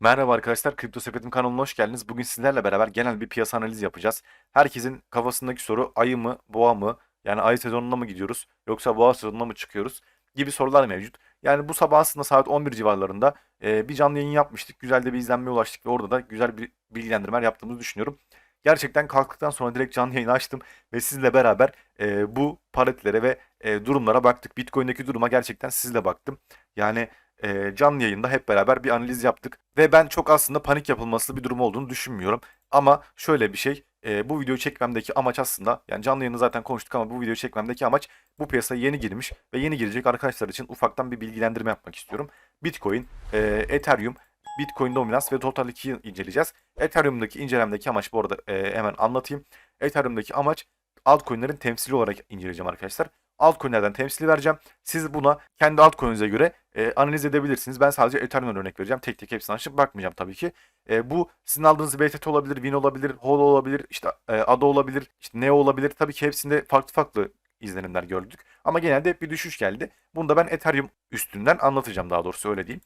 Merhaba arkadaşlar, Kripto Sepetim kanalına hoş geldiniz. Bugün sizlerle beraber genel bir piyasa analizi yapacağız. Herkesin kafasındaki soru ayı mı, boğa mı? Yani ayı sezonuna mı gidiyoruz yoksa boğa sezonuna mı çıkıyoruz? Gibi sorular mevcut. Yani bu sabah aslında saat 11 civarlarında e, bir canlı yayın yapmıştık. Güzel de bir izlenmeye ulaştık ve orada da güzel bir bilgilendirmeler yaptığımızı düşünüyorum. Gerçekten kalktıktan sonra direkt canlı yayını açtım ve sizle beraber e, bu paritlere ve e, durumlara baktık. Bitcoin'deki duruma gerçekten sizle baktım. Yani e, canlı yayında hep beraber bir analiz yaptık. Ve ben çok aslında panik yapılması bir durum olduğunu düşünmüyorum. Ama şöyle bir şey, e, bu videoyu çekmemdeki amaç aslında, yani canlı yayını zaten konuştuk ama bu videoyu çekmemdeki amaç bu piyasaya yeni girmiş ve yeni girecek arkadaşlar için ufaktan bir bilgilendirme yapmak istiyorum. Bitcoin, e, Ethereum, Bitcoin dominans ve Total 2'yi inceleyeceğiz. Ethereum'daki incelemdeki amaç bu arada e, hemen anlatayım. Ethereum'daki amaç altcoin'lerin temsili olarak inceleyeceğim arkadaşlar. Altcoin'lerden temsili vereceğim. Siz buna kendi altcoin'inize göre e, analiz edebilirsiniz. Ben sadece Ethereum'dan örnek vereceğim. Tek tek hepsini açıp bakmayacağım tabii ki. E, bu sizin aldığınız BTT olabilir, Win olabilir, HOL olabilir, işte e, ADA olabilir, işte NEO olabilir. Tabii ki hepsinde farklı farklı izlenimler gördük. Ama genelde hep bir düşüş geldi. Bunu da ben Ethereum üstünden anlatacağım daha doğrusu öyle diyeyim.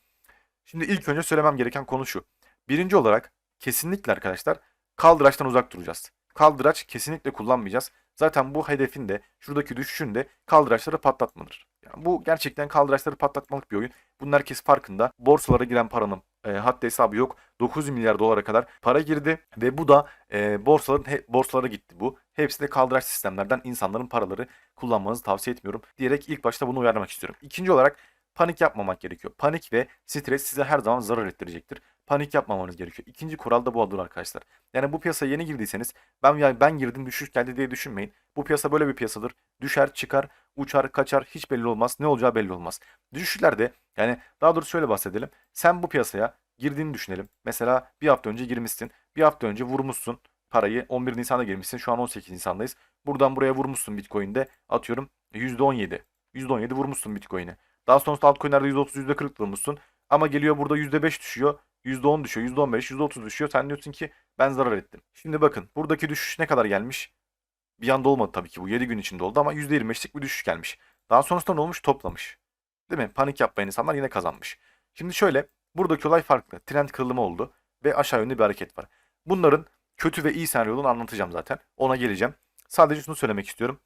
Şimdi ilk önce söylemem gereken konu şu. Birinci olarak kesinlikle arkadaşlar kaldıraçtan uzak duracağız. Kaldıraç kesinlikle kullanmayacağız. Zaten bu hedefin de şuradaki düşüşün de kaldıraçları patlatmadır. Yani bu gerçekten kaldıraçları patlatmalık bir oyun. Bunun herkes farkında. Borsalara giren paranın e, haddi hesabı yok. 9 milyar dolara kadar para girdi ve bu da e, borsaların he, borsalara gitti bu. Hepsi de kaldıraç sistemlerden insanların paraları kullanmanızı tavsiye etmiyorum diyerek ilk başta bunu uyarmak istiyorum. İkinci olarak panik yapmamak gerekiyor. Panik ve stres size her zaman zarar ettirecektir. Panik yapmamanız gerekiyor. İkinci kural da bu olur arkadaşlar. Yani bu piyasaya yeni girdiyseniz ben yani ben girdim düşüş geldi diye düşünmeyin. Bu piyasa böyle bir piyasadır. Düşer, çıkar, uçar, kaçar hiç belli olmaz. Ne olacağı belli olmaz. Düşüşlerde yani daha doğrusu şöyle bahsedelim. Sen bu piyasaya girdiğini düşünelim. Mesela bir hafta önce girmişsin. Bir hafta önce vurmuşsun parayı. 11 Nisan'da girmişsin. Şu an 18 Nisan'dayız. Buradan buraya vurmuşsun Bitcoin'de. Atıyorum %17. %17 vurmuşsun Bitcoin'e. Daha sonrasında altcoin'lerde %30, %40 vurmuşsun. Ama geliyor burada %5 düşüyor. %10 düşüyor, %15, %30 düşüyor. Sen diyorsun ki ben zarar ettim. Şimdi bakın buradaki düşüş ne kadar gelmiş? Bir anda olmadı tabii ki bu 7 gün içinde oldu ama %25'lik bir düşüş gelmiş. Daha sonrasında ne olmuş? Toplamış. Değil mi? Panik yapmayan insanlar yine kazanmış. Şimdi şöyle buradaki olay farklı. Trend kırılımı oldu ve aşağı yönlü bir hareket var. Bunların kötü ve iyi senaryolarını anlatacağım zaten. Ona geleceğim. Sadece şunu söylemek istiyorum.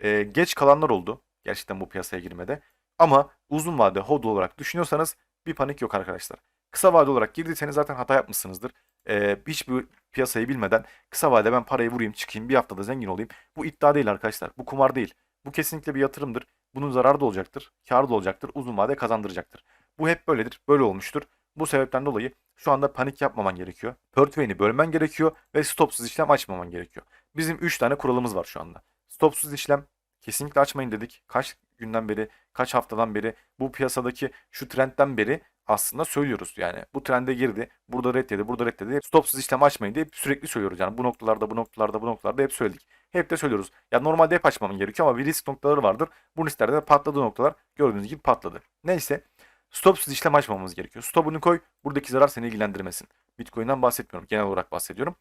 Ee, geç kalanlar oldu. Gerçekten bu piyasaya girmede. Ama uzun vade hodl olarak düşünüyorsanız bir panik yok arkadaşlar. Kısa vade olarak girdiyseniz zaten hata yapmışsınızdır. Ee, hiçbir piyasayı bilmeden kısa vadede ben parayı vurayım çıkayım bir haftada zengin olayım. Bu iddia değil arkadaşlar. Bu kumar değil. Bu kesinlikle bir yatırımdır. Bunun zararı da olacaktır. Karı da olacaktır. Uzun vade kazandıracaktır. Bu hep böyledir. Böyle olmuştur. Bu sebepten dolayı şu anda panik yapmaman gerekiyor. Portföyünü bölmen gerekiyor ve stopsuz işlem açmaman gerekiyor. Bizim 3 tane kuralımız var şu anda. Stopsuz işlem kesinlikle açmayın dedik. Kaç günden beri, kaç haftadan beri bu piyasadaki şu trendten beri aslında söylüyoruz. Yani bu trende girdi, burada reddedi, burada reddedi. Hep stopsuz işlem açmayın diye sürekli söylüyoruz. Yani bu noktalarda, bu noktalarda, bu noktalarda hep söyledik. Hep de söylüyoruz. Ya normalde hep açmamın gerekiyor ama bir risk noktaları vardır. Bu risklerde de patladığı noktalar gördüğünüz gibi patladı. Neyse. Stopsuz işlem açmamamız gerekiyor. Stopunu koy. Buradaki zarar seni ilgilendirmesin. Bitcoin'den bahsetmiyorum. Genel olarak bahsediyorum.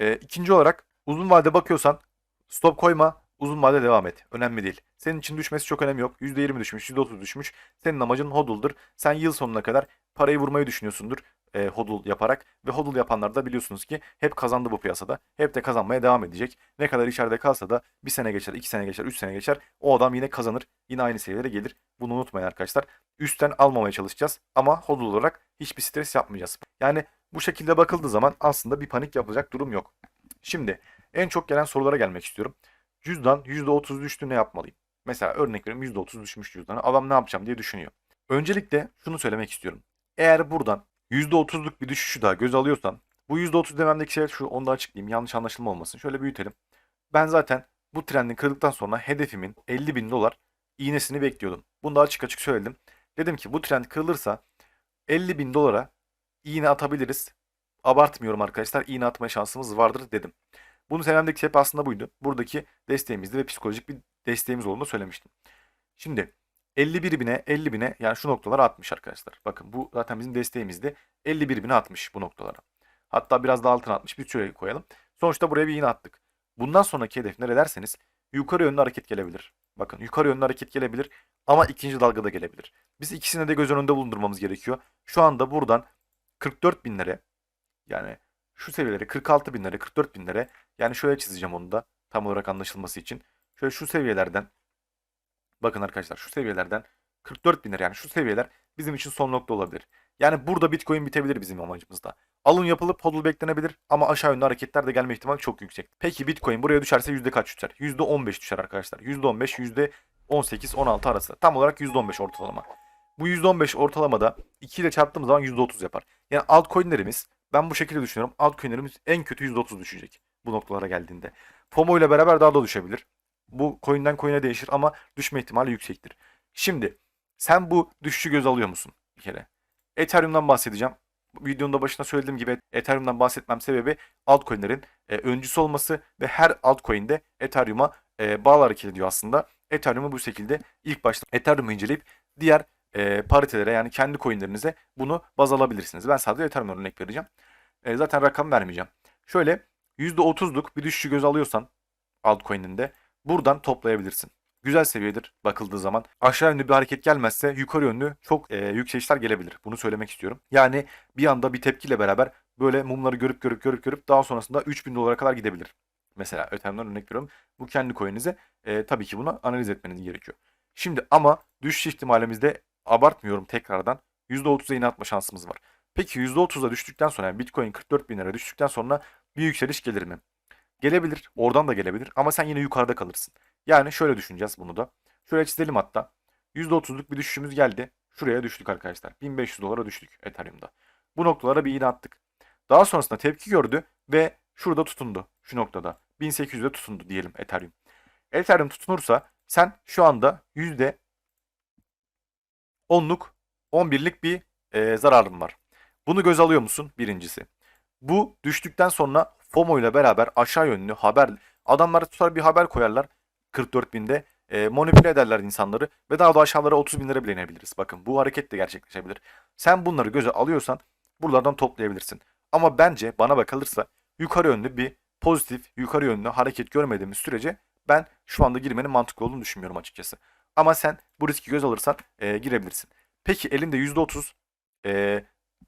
Ee, ikinci olarak uzun vade bakıyorsan stop koyma. Uzun vade devam et. Önemli değil. Senin için düşmesi çok önemli yok. %20 düşmüş, %30 düşmüş. Senin amacın hodl'dur. Sen yıl sonuna kadar parayı vurmayı düşünüyorsundur e, hodl yaparak. Ve hodl yapanlar da biliyorsunuz ki hep kazandı bu piyasada. Hep de kazanmaya devam edecek. Ne kadar içeride kalsa da bir sene geçer, iki sene geçer, üç sene geçer. O adam yine kazanır. Yine aynı seviyelere gelir. Bunu unutmayın arkadaşlar. Üstten almamaya çalışacağız. Ama hodl olarak hiçbir stres yapmayacağız. Yani bu şekilde bakıldığı zaman aslında bir panik yapılacak durum yok. Şimdi en çok gelen sorulara gelmek istiyorum. Cüzdan %30 düştü ne yapmalıyım? Mesela örnek veriyorum %30 düşmüş cüzdanı. Adam ne yapacağım diye düşünüyor. Öncelikle şunu söylemek istiyorum. Eğer buradan %30'luk bir düşüşü daha göz alıyorsan bu %30 dememdeki şey şu onu da açıklayayım yanlış anlaşılma olmasın. Şöyle büyütelim. Ben zaten bu trendin kırıldıktan sonra hedefimin 50 bin dolar iğnesini bekliyordum. Bunu da açık açık söyledim. Dedim ki bu trend kırılırsa 50 bin dolara iğne atabiliriz. Abartmıyorum arkadaşlar. İğne atma şansımız vardır dedim. Bunu söylememdeki sebep aslında buydu. Buradaki desteğimizdi ve psikolojik bir desteğimiz olduğunu söylemiştim. Şimdi 51 bine 50 bine yani şu noktalara atmış arkadaşlar. Bakın bu zaten bizim desteğimizdi. 51 bine atmış bu noktalara. Hatta biraz daha altına atmış. Bir şöyle koyalım. Sonuçta buraya bir iğne attık. Bundan sonraki hedef ne yukarı yönlü hareket gelebilir. Bakın yukarı yönlü hareket gelebilir ama ikinci dalgada gelebilir. Biz ikisini de göz önünde bulundurmamız gerekiyor. Şu anda buradan 44 binlere yani şu seviyeleri 46 binlere 44 binlere yani şöyle çizeceğim onu da tam olarak anlaşılması için. Şöyle şu seviyelerden bakın arkadaşlar şu seviyelerden 44 binler yani şu seviyeler bizim için son nokta olabilir. Yani burada Bitcoin bitebilir bizim amacımızda. Alım yapılıp hodl beklenebilir ama aşağı yönlü hareketler de gelme ihtimali çok yüksek. Peki Bitcoin buraya düşerse yüzde kaç düşer? Yüzde 15 düşer arkadaşlar. Yüzde 15, yüzde 18, 16 arası. Tam olarak yüzde 15 ortalama. Bu yüzde 15 ortalamada 2 ile çarptığımız zaman yüzde 30 yapar. Yani altcoin'lerimiz ben bu şekilde düşünüyorum. Altcoin'lerimiz en kötü yüzde 30 düşecek bu noktalara geldiğinde. FOMO ile beraber daha da düşebilir. Bu coin'den coin'e değişir ama düşme ihtimali yüksektir. Şimdi sen bu düşüşü göz alıyor musun bir kere? Ethereum'dan bahsedeceğim. Videonun da başında söylediğim gibi Ethereum'dan bahsetmem sebebi altcoin'lerin e, öncüsü olması ve her altcoin'de Ethereum'a e, bağlı hareket ediyor aslında. Ethereum'u bu şekilde ilk başta Ethereum'u inceleyip diğer e, paritelere yani kendi coin'lerinize bunu baz alabilirsiniz. Ben sadece Ethereum'dan örnek vereceğim. E, zaten rakam vermeyeceğim. Şöyle %30'luk bir düşüşü göz alıyorsan altcoin'inde buradan toplayabilirsin. Güzel seviyedir bakıldığı zaman. Aşağı yönlü bir hareket gelmezse yukarı yönlü çok e, yükselişler gelebilir. Bunu söylemek istiyorum. Yani bir anda bir tepkiyle beraber böyle mumları görüp görüp görüp görüp daha sonrasında 3000 dolara kadar gidebilir. Mesela ötemden örnek veriyorum. Bu kendi coin'inize e, tabii ki bunu analiz etmeniz gerekiyor. Şimdi ama düşüş ihtimalimizde abartmıyorum tekrardan %30'a yine atma şansımız var. Peki %30'a düştükten sonra yani Bitcoin 44 bin lira düştükten sonra bir yükseliş gelir mi? Gelebilir. Oradan da gelebilir. Ama sen yine yukarıda kalırsın. Yani şöyle düşüneceğiz bunu da. Şöyle çizelim hatta. %30'luk bir düşüşümüz geldi. Şuraya düştük arkadaşlar. 1500 dolara düştük Ethereum'da. Bu noktalara bir iğne attık. Daha sonrasında tepki gördü ve şurada tutundu. Şu noktada. 1800'de tutundu diyelim Ethereum. Ethereum tutunursa sen şu anda %10'luk 11'lik bir e, zararın var. Bunu göz alıyor musun? Birincisi. Bu düştükten sonra FOMO ile beraber aşağı yönlü haber adamlar tutar bir haber koyarlar 44 binde e, manipüle ederler insanları ve daha da aşağılara 30 bin lira bile inebiliriz. Bakın bu hareket de gerçekleşebilir. Sen bunları göze alıyorsan buralardan toplayabilirsin. Ama bence bana bakılırsa yukarı yönlü bir pozitif yukarı yönlü hareket görmediğimiz sürece ben şu anda girmenin mantıklı olduğunu düşünmüyorum açıkçası. Ama sen bu riski göz alırsan e, girebilirsin. Peki elinde %30 e,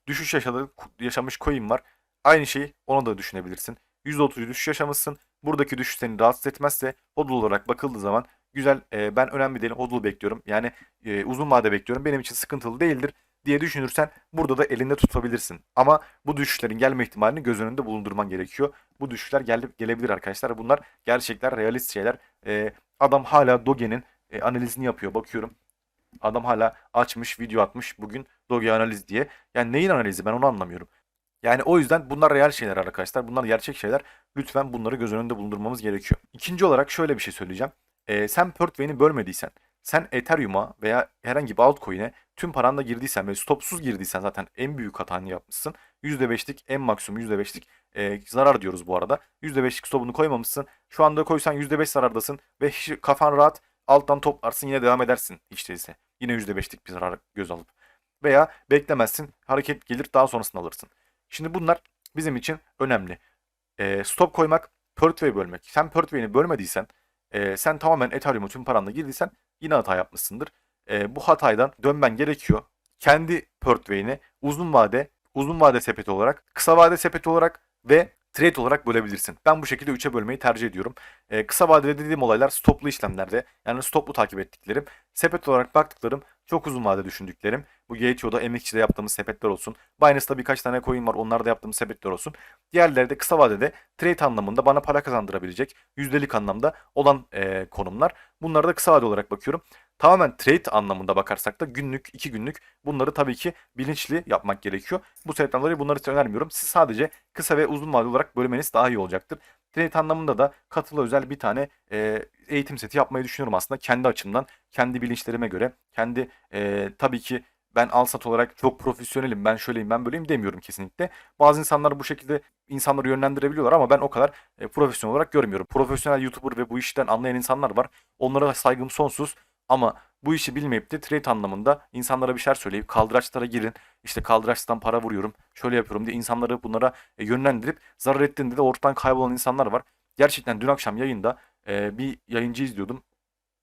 düşüş yaşadığı, yaşamış coin var. Aynı şeyi ona da düşünebilirsin. %30 düşüş yaşamışsın. Buradaki düşüş seni rahatsız etmezse hodl olarak bakıldığı zaman güzel e, ben önemli değilim hodl bekliyorum. Yani e, uzun vade bekliyorum. Benim için sıkıntılı değildir diye düşünürsen burada da elinde tutabilirsin. Ama bu düşüşlerin gelme ihtimalini göz önünde bulundurman gerekiyor. Bu düşüşler gel gelebilir arkadaşlar. Bunlar gerçekler, realist şeyler. E, adam hala Doge'nin e, analizini yapıyor. Bakıyorum. Adam hala açmış, video atmış bugün Doge analiz diye. Yani neyin analizi ben onu anlamıyorum. Yani o yüzden bunlar real şeyler arkadaşlar. Bunlar gerçek şeyler. Lütfen bunları göz önünde bulundurmamız gerekiyor. İkinci olarak şöyle bir şey söyleyeceğim. Ee, sen portföyünü bölmediysen, sen Ethereum'a veya herhangi bir altcoin'e tüm paranla girdiysen ve stopsuz girdiysen zaten en büyük hatanı yapmışsın. %5'lik en maksimum %5'lik e, zarar diyoruz bu arada. %5'lik stopunu koymamışsın. Şu anda koysan %5 zarardasın ve kafan rahat alttan toplarsın yine devam edersin hiç değilse. Yine %5'lik bir zarar göz alıp. Veya beklemezsin hareket gelir daha sonrasını alırsın. Şimdi bunlar bizim için önemli. E, stop koymak, portföy bölmek. Sen portföyünü bölmediysen, e, sen tamamen Ethereum'u tüm paranla girdiysen yine hata yapmışsındır. E, bu hataydan dönmen gerekiyor. Kendi portföyünü uzun vade, uzun vade sepeti olarak, kısa vade sepeti olarak ve trade olarak bölebilirsin. Ben bu şekilde 3'e bölmeyi tercih ediyorum. E, kısa vadede dediğim olaylar stoplu işlemlerde. Yani stoplu takip ettiklerim. Sepet olarak baktıklarım çok uzun vade düşündüklerim. Bu GTO'da MX'de yaptığımız sepetler olsun. Binance'da birkaç tane coin var. Onlarda yaptığımız sepetler olsun. Diğerleri de kısa vadede trade anlamında bana para kazandırabilecek yüzdelik anlamda olan e, konumlar. Bunlara da kısa vade olarak bakıyorum. Tamamen trade anlamında bakarsak da günlük, iki günlük bunları tabii ki bilinçli yapmak gerekiyor. Bu sebepten dolayı bunları size önermiyorum. Siz sadece kısa ve uzun vade olarak bölmeniz daha iyi olacaktır. Trade anlamında da katılı özel bir tane e, eğitim seti yapmayı düşünüyorum aslında kendi açımdan, kendi bilinçlerime göre, kendi e, tabii ki ben al sat olarak çok profesyonelim, ben şöyleyim, ben böyleyim demiyorum kesinlikle. Bazı insanlar bu şekilde insanları yönlendirebiliyorlar ama ben o kadar e, profesyonel olarak görmüyorum. Profesyonel YouTuber ve bu işten anlayan insanlar var. Onlara saygım sonsuz ama bu işi bilmeyip de trade anlamında insanlara bir şeyler söyleyip kaldıraçlara girin. işte kaldıraçtan para vuruyorum, şöyle yapıyorum diye insanları bunlara e, yönlendirip zarar ettiğinde de ortadan kaybolan insanlar var. Gerçekten dün akşam yayında e, bir yayıncı izliyordum.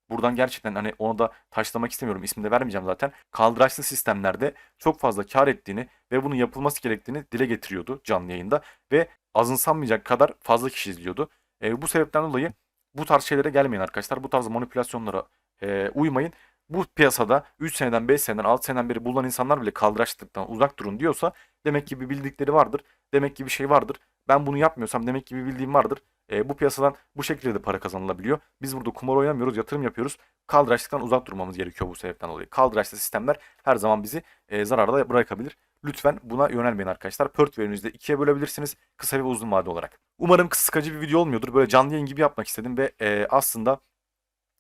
buradan gerçekten hani onu da taşlamak istemiyorum. İsmini de vermeyeceğim zaten. Kaldıraçlı sistemlerde çok fazla kar ettiğini ve bunun yapılması gerektiğini dile getiriyordu canlı yayında ve azımsanmayacak kadar fazla kişi izliyordu. E, bu sebepten dolayı bu tarz şeylere gelmeyin arkadaşlar. Bu tarz manipülasyonlara e, uymayın. Bu piyasada 3 seneden 5 seneden 6 seneden beri bulunan insanlar bile kaldıraçlıktan uzak durun diyorsa demek ki bir bildikleri vardır. Demek ki bir şey vardır. Ben bunu yapmıyorsam demek ki bir bildiğim vardır. E, bu piyasadan bu şekilde de para kazanılabiliyor. Biz burada kumar oynamıyoruz, yatırım yapıyoruz. Kaldıraçlıktan uzak durmamız gerekiyor bu sebepten dolayı. Kaldıraçlı sistemler her zaman bizi e, zararda bırakabilir. Lütfen buna yönelmeyin arkadaşlar. Portföyünüzü de ikiye bölebilirsiniz. Kısa ve uzun vade olarak. Umarım sıkıcı bir video olmuyordur. Böyle canlı yayın gibi yapmak istedim ve e, aslında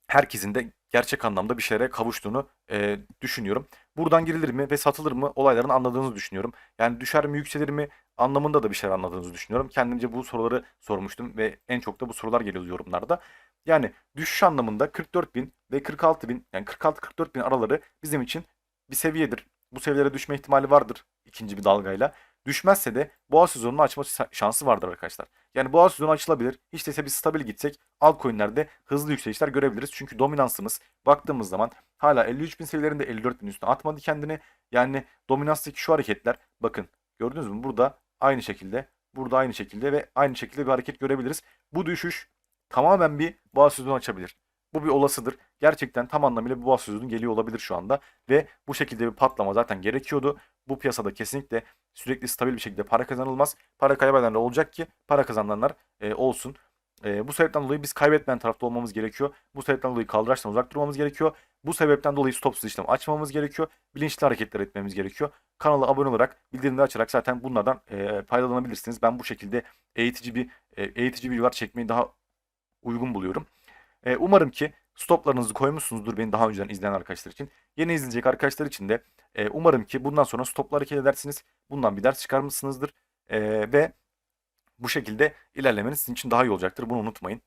herkesin de gerçek anlamda bir şeylere kavuştuğunu e, düşünüyorum. Buradan girilir mi ve satılır mı olayların anladığınızı düşünüyorum. Yani düşer mi yükselir mi anlamında da bir şeyler anladığınızı düşünüyorum. Kendimce bu soruları sormuştum ve en çok da bu sorular geliyor yorumlarda. Yani düşüş anlamında 44 bin ve 46 bin yani 46-44 bin araları bizim için bir seviyedir. Bu seviyelere düşme ihtimali vardır ikinci bir dalgayla. Düşmezse de boğa sezonunu açma şansı vardır arkadaşlar. Yani boğa sezonu açılabilir. Hiç değilse biz stabil gitsek altcoin'lerde hızlı yükselişler görebiliriz. Çünkü dominansımız baktığımız zaman hala 53 bin seviyelerinde 54 bin üstüne atmadı kendini. Yani dominanstaki şu hareketler bakın gördünüz mü burada aynı şekilde burada aynı şekilde ve aynı şekilde bir hareket görebiliriz. Bu düşüş tamamen bir boğa sezonu açabilir. Bu bir olasıdır. Gerçekten tam anlamıyla bir boğa sezonu geliyor olabilir şu anda. Ve bu şekilde bir patlama zaten gerekiyordu. Bu piyasada kesinlikle sürekli stabil bir şekilde para kazanılmaz. Para kaybedenler olacak ki para kazananlar e, olsun. E, bu sebepten dolayı biz kaybetmeyen tarafta olmamız gerekiyor. Bu sebepten dolayı kaldıraçtan uzak durmamız gerekiyor. Bu sebepten dolayı stopsuz işlem açmamamız gerekiyor. Bilinçli hareketler etmemiz gerekiyor. Kanala abone olarak bildirimleri açarak zaten bunlardan e, faydalanabilirsiniz. Ben bu şekilde eğitici bir e, eğitici videolar çekmeyi daha uygun buluyorum. E, umarım ki stoplarınızı koymuşsunuzdur beni daha önceden izleyen arkadaşlar için. Yeni izleyecek arkadaşlar için de e, umarım ki bundan sonra stopla hareket edersiniz. Bundan bir ders çıkarmışsınızdır. E, ve bu şekilde ilerlemeniz sizin için daha iyi olacaktır. Bunu unutmayın.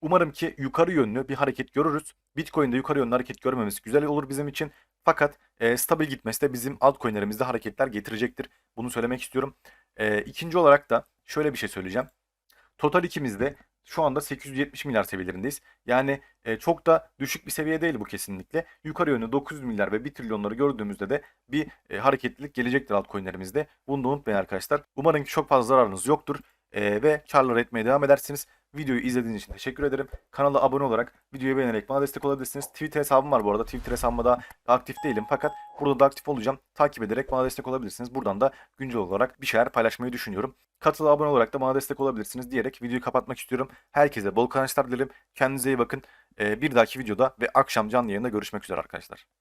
Umarım ki yukarı yönlü bir hareket görürüz. Bitcoin'de yukarı yönlü hareket görmemiz güzel olur bizim için. Fakat e, stabil gitmesi de bizim altcoin'lerimizde hareketler getirecektir. Bunu söylemek istiyorum. E, ikinci olarak da şöyle bir şey söyleyeceğim. Total ikimizde şu anda 870 milyar seviyelerindeyiz. Yani e, çok da düşük bir seviye değil bu kesinlikle. Yukarı yönlü 900 milyar ve 1 trilyonları gördüğümüzde de bir e, hareketlilik gelecektir altcoin'lerimizde. Bunu da unutmayın arkadaşlar. Umarım ki çok fazla zararınız yoktur e, ve karlar etmeye devam edersiniz. Videoyu izlediğiniz için teşekkür ederim. Kanala abone olarak, videoyu beğenerek bana destek olabilirsiniz. Twitter hesabım var bu arada. Twitter hesabımda da aktif değilim fakat burada da aktif olacağım. Takip ederek bana destek olabilirsiniz. Buradan da güncel olarak bir şeyler paylaşmayı düşünüyorum. Katıla abone olarak da bana destek olabilirsiniz diyerek videoyu kapatmak istiyorum. Herkese bol kazançlar dilerim. Kendinize iyi bakın. Ee, bir dahaki videoda ve akşam canlı yayında görüşmek üzere arkadaşlar.